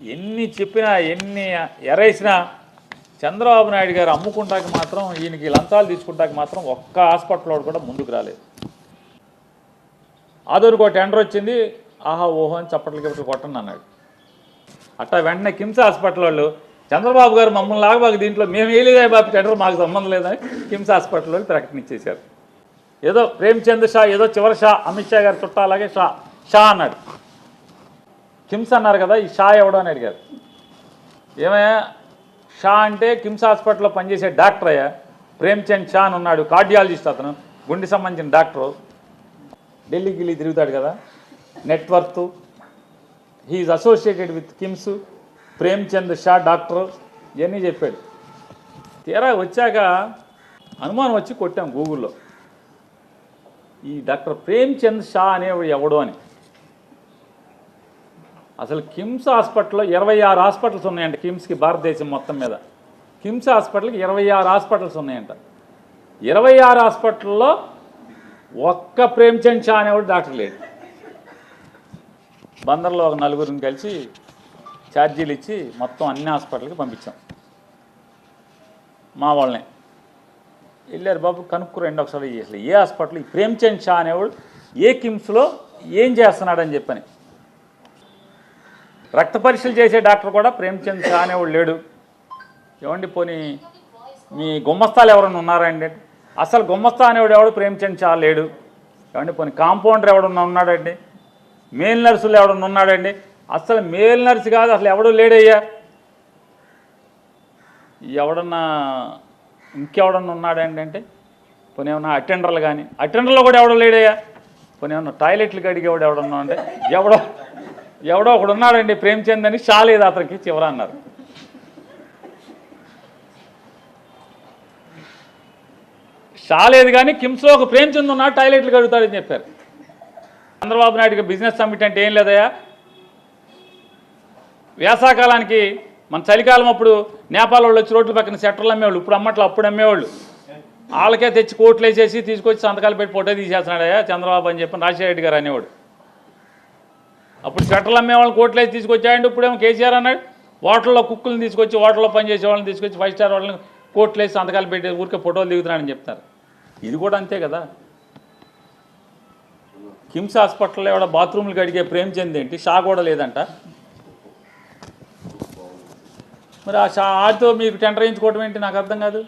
ఎన్ని చెప్పినా ఎన్ని ఎరేసినా చంద్రబాబు నాయుడు గారు అమ్ముకుంటాక మాత్రం ఈయనకి లంచాలు తీసుకుంటాక మాత్రం ఒక్క హాస్పిటల్ కూడా ముందుకు రాలేదు. ఆదోనికి ఒక టెండర్ వచ్చింది ఆహా ఓహో అని చప్పట్లు గిప్పట్లు కొట్టండి అన్నాడు. అట్టా వెంటనే కిమ్స్ హాస్పిటల్ వాళ్ళు చంద్రబాబు గారు మమ్మల్ని లాగబాకు దీంట్లో మేము వేయలేదే బాబు టెండర్ మాకు సంబంధం లేదని కిమ్స్ హాస్పిటల్ వాళ్ళు ప్రకటించేశారు. ఏదో ప్రేమ్చంద్ షా ఏదో చివరి షా అమిత్ షా గారు చుట్టాలాగే షా షా అన్నాడు. కిమ్స్ అన్నారు కదా ఈ షా ఎవడో అని అడిగారు. ఏమయ్యా షా అంటే కిమ్స్ హాస్పిటల్లో పనిచేసే డాక్టర్ అయ్యా. ప్రేమ్చంద్ షా అని ఉన్నాడు కార్డియాలజిస్ట్ అతను గుండె సంబంధించిన డాక్టరు. ఢిల్లీ గిల్లీ తిరుగుతాడు కదా network he's associated with KIMS Premchand Shah doctor ఇవన్నీ చెప్పాడు. తీరా వచ్చాక అనుమానం వచ్చి కొట్టాం గూగుల్లో. ఈ డాక్టర్ ప్రేమ్చంద్ షా అనేవాడు ఎవడు అని. అసలు కిమ్స్ హాస్పిటల్లో ఇరవై ఆరు హాస్పిటల్స్ ఉన్నాయంట కిమ్స్కి భారతదేశం మొత్తం మీద. కిమ్స్ హాస్పిటల్కి ఇరవై ఆరు హాస్పిటల్స్ ఉన్నాయంట. ఇరవై ఆరు హాస్పిటల్లో ఒక్క ప్రేమ్చంద్ షా అనేవాడు డాక్టర్ లేడు. బందర్లో ఒక నలుగురిని కలిసి ఛార్జీలు ఇచ్చి మొత్తం అన్ని హాస్పిటల్కి పంపించాం. మా వాళ్ళనే. వెళ్ళారు బాబు కనుక్కు రెండు ఒకసారి. అసలు ఏ హాస్పిటల్? ఈ ప్రేమ్చంద్ షా అనేవాడు ఏ కిమ్స్లో ఏం చేస్తున్నాడని చెప్పని. రక్త పరీక్షలు చేసే డాక్టర్ కూడా ప్రేమ్చంద్ షా అనేవాడు లేడు. ఏమండి పోనీ మీ గుమ్మస్తాలు ఎవరైనా ఉన్నారండి అసలు గుమ్మస్తా అనేవాడు ఎవడు? ప్రేమ్చంద్ షా లేడు. ఏమండి పోనీ కాంపౌండర్ ఎవడన్నా ఉన్నాడండి? మేల్ నర్సులు ఎవడన్నా ఉన్నాడండి? అసలు మేల్ నర్సు కాదు అసలు ఎవడు లేడయ్యా? ఎవడన్నా ఇంకెవడన్నా ఉన్నాడండి అంటే? పోనీ ఏమన్నా అటెండర్లు కానీ అటెండర్లో కూడా ఎవడో లేడయ్యా? పోనీ ఏమన్నా టాయిలెట్లు కడిగేవాడు ఎవడన్నా అంటే ఎవడో ఎవడో ఒకడు ఉన్నాడండి ప్రేమ్చంద్ అని షాలేదు అతనికి చివర అన్నారు. షాలేదు కానీ కిమ్స్లో ఒక ప్రేమ్చంద్ ఉన్నాడు టాయిలెట్లు కడుగుతాడని చెప్పారు. చంద్రబాబు నాయుడుకి బిజినెస్ సమ్మిట్ అంటే ఏం లేదయ్యా? వేసాకాలానికి మన చలికాలం అప్పుడు నేపాల్ వాళ్ళు వచ్చి రోడ్ల పక్కన సెట్టర్లు అమ్మేవాళ్ళు ఇప్పుడు అమ్మట్లు అప్పుడు అమ్మేవాళ్ళు. వాళ్ళకే తెచ్చి కోట్లు వేసేసి తీసుకొచ్చి సంతకాలు పెట్టి ఫోటో తీసేస్తున్నాడయ్యా చంద్రబాబు అని చెప్పి రాజశేఖర రెడ్డి గారు అనేవాడు. అప్పుడు సెట్టర్లు అమ్మేవాళ్ళని కోట్లు వేసి తీసుకొచ్చాయండి. ఇప్పుడేమో కేసీఆర్ అన్నాడు హోటల్లో కుక్కులను తీసుకొచ్చి హోటల్లో పనిచేసే వాళ్ళని తీసుకొచ్చి ఫైవ్ స్టార్ వాళ్ళని కోట్లు వేసి సంతకాలు పెట్టి ఊరికే ఫోటోలు దిగుతున్నాడని చెప్తారు ఇది కూడా అంతే కదా. కిమ్స్ హాస్పిటల్లో ఎవడ బాత్రూమ్లు కడిగే ప్రేమ్ ఏంటి? షా కూడా లేదంట. మరి ఆ షా ఆడితో మీకు టెండర్ వేయించుకోవడం ఏంటి? నాకు అర్థం కాదు.